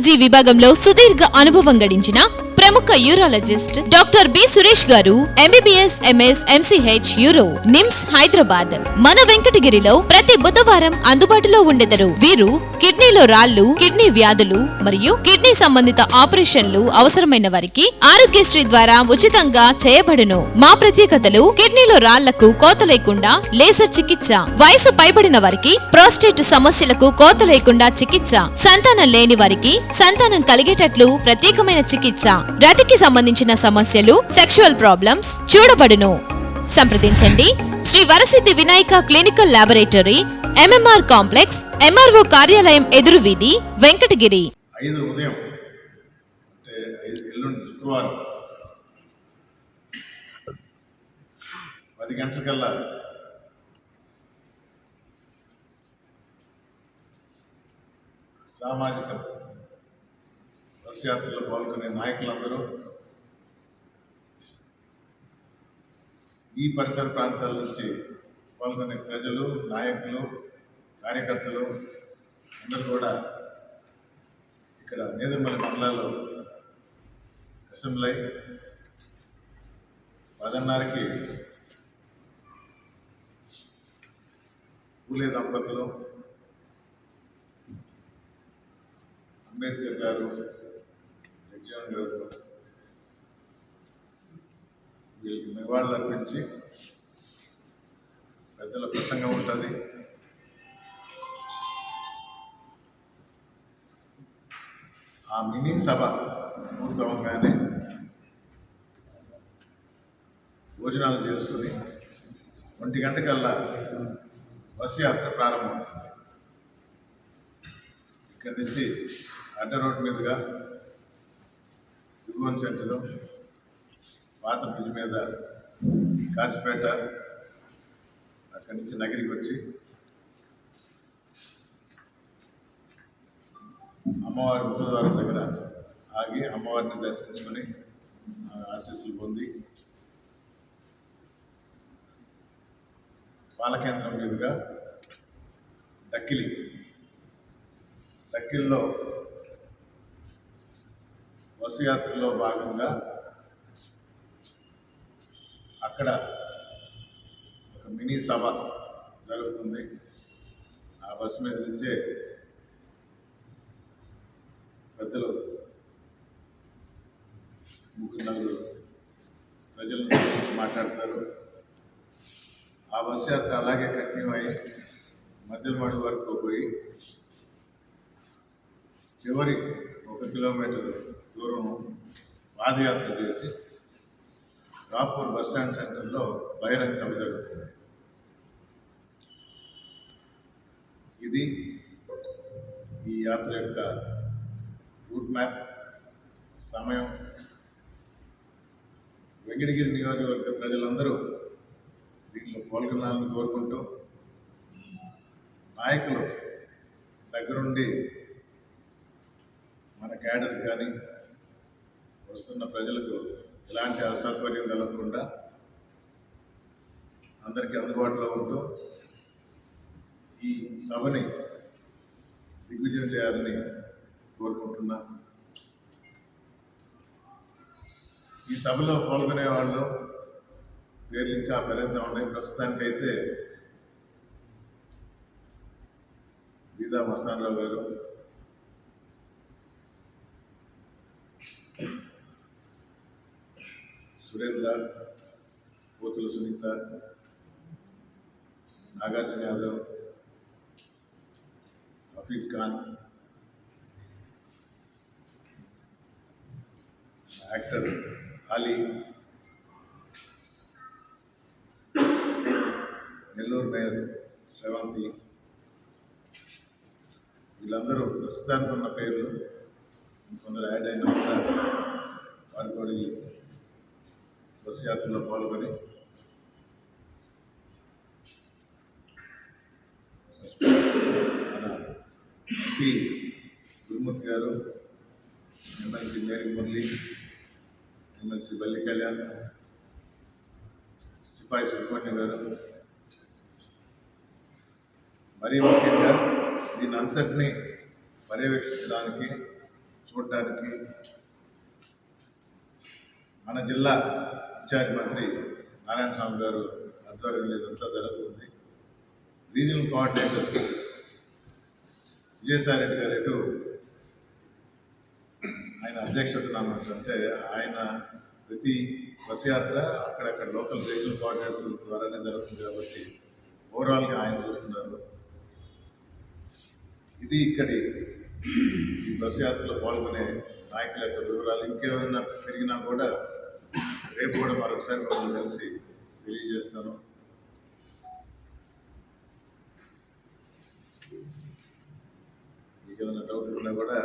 Urology విభాగంలో సుదీర్ఘ అనుభవం గడించిన ప్రముఖ యూరాలజిస్ట్ డాక్టర్ బి సురేష్ గారు MBBS MS MCH uro NIMS Hyderabad. మన వెంకటగిరిలో ప్రతి బుధవారం అందుబాటులో ఉండెదరు. వీరు కిడ్నీలో రాళ్ళు కిడ్నీ వ్యాధులు మరియు కిడ్నీ సంబంధిత ఆపరేషన్లు అవసరమైన వారికి ఆరోగ్యశ్రీ ద్వారా ఉచితంగా చేయబడును. మా ప్రత్యేకతలు కిడ్నీలో రాళ్ళకు కోత లేకుండా లేజర్ చికిత్స వయసు పైబడిన వారికి ప్రోస్టేట్ సమస్యలకు కోత లేకుండా చికిత్స సంతానం లేని వారికి సంతానం కలిగేటట్లు ప్రత్యేకమైన చికిత్స. రతికి సంబంధించిన సమస్యలు సెక్షువల్ ప్రాబ్లమ్స్ చూడబడును. సంప్రదించండి. Shri Varasiddhi Vinayaka clinical laboratory MMR complex MRO కార్యాలయం ఎదురు వీధి వెంకటగిరి. ఐదు ఉదయం ఎల్లుండి శుక్రవారం. పది గంటలకల్లా సామాజిక బస్ యాత్రలో పాల్గొనే నాయకులందరూ ఈ పరిసర ప్రాంతాల నుంచి పాల్గొనే ప్రజలు నాయకులు కార్యకర్తలు అందరూ కూడా ఇక్కడ నేదుమల్లి మండలాల్లో అసెంబ్లీ పదన్నరకి పూలే దంపతులు అంబేద్కర్ గారు జగ్జీవన్ వీళ్ళకి నివాళులు అర్పించి పెద్దల ప్రసంగం ఉంటుంది. ఆ మినీ సభ పూర్తవగానే భోజనాలు చేసుకుని ఒంటి గంటకల్లా బస్సు యాత్ర ప్రారంభమవుతుంది ఇక్కడి నుంచి అడ్డ రోడ్డు మీదుగా దిగువన్ సెంటర్ పాత బ్రిడ్జ్ మీద కాసిపేట అక్కడి నుంచి నగిరికి వచ్చి అమ్మవారి ముఖద్వారం దగ్గర ఆగి అమ్మవారిని దర్శించుకొని ఆశీస్సులు పొంది పాలకేంద్రం మీదుగా దక్కిలి. దక్కిల్లో బస్సు యాత్రలో భాగంగా అక్కడ ఒక మినీ సభ జరుగుతుంది. ఆ బస్సు మీద నుంచే పెద్దలు ముగ్గురు నలుగురు ప్రజల మాట్లాడతారు. ఆ బస్సు యాత్ర అలాగే కంటిన్యూ అయ్యి మధ్యమడి వరకు పోయి చివరి ఒక కిలోమీటర్ దూరం పాదయాత్ర చేసి రాపూర్ బస్ స్టాండ్ సెంటర్లో బహిరంగ సభ జరుగుతుంది. ఇది ఈ యాత్ర యొక్క రూట్ మ్యాప్ సమయం వెంకటగిరి నియోజకవర్గ ప్రజలందరూ దీనిలో పాల్గొనాలని కోరుకుంటూ నాయకులు దగ్గరుండి క్యాడర్ కానీ వస్తున్న ప్రజలకు ఎలాంటి అసౌకర్యం కలగకుండా అందరికీ అందుబాటులో ఉంటూ ఈ సభని దిగ్విజయం చేయాలని కోరుకుంటున్నా. ఈ సభలో పాల్గొనే వాళ్ళు పేర్లు ఇంకా పెరుగుతూ ఉన్నాయి. ప్రస్తుతానికైతే గీతా మస్తానరావు గారు సురేంద్ర పోతుల సునీత నాగార్జున యాదవ్ హఫీజ్ ఖాన్ యాక్టర్ అలీ నెల్లూరు మేయర్ శ్రవంతి వీళ్ళందరూ ప్రస్తుతానికి ఉన్న పేర్లు కొందరు యాడ్ అయినా కూడా బస్ యాత్రలో పాల్గొని మన గురుమూర్తి గారు ఎమ్మెల్సీ మేరీ మురళి ఎమ్మెల్సీ బల్లి కళ్యాణ్ సిపాయి సుబ్రహ్మణ్యం గారు మరీ ముఖ్యంగా దీని అంతటినీ పర్యవేక్షించడానికి చూడడానికి మన జిల్లా ఇన్ఛార్జ్ మంత్రి నారాయణ స్వామి గారు ఆధ్వర్యంలో ఇదంతా జరుగుతుంది. రీజనల్ కోఆర్డినేటర్ విజయసాయి రెడ్డి గారు ఎటు ఆయన అధ్యక్షతన అంటే ఆయన ప్రతి బస్ యాత్ర అక్కడక్కడ లోకల్ రీజనల్ కోఆర్డినేటర్ ద్వారానే జరుగుతుంది కాబట్టి ఓవరాల్గా ఆయన చూస్తున్నారు. ఇది ఇక్కడి ఈ బస్ యాత్రలో పాల్గొనే నాయకుల యొక్క వివరాలు. ఇంకేమైనా పెరిగినా కూడా రేపు కూడా మరొకసారి మనం కలిసి తెలియజేస్తాను. మీకు ఏమైనా డౌట్ ఉన్నా కూడా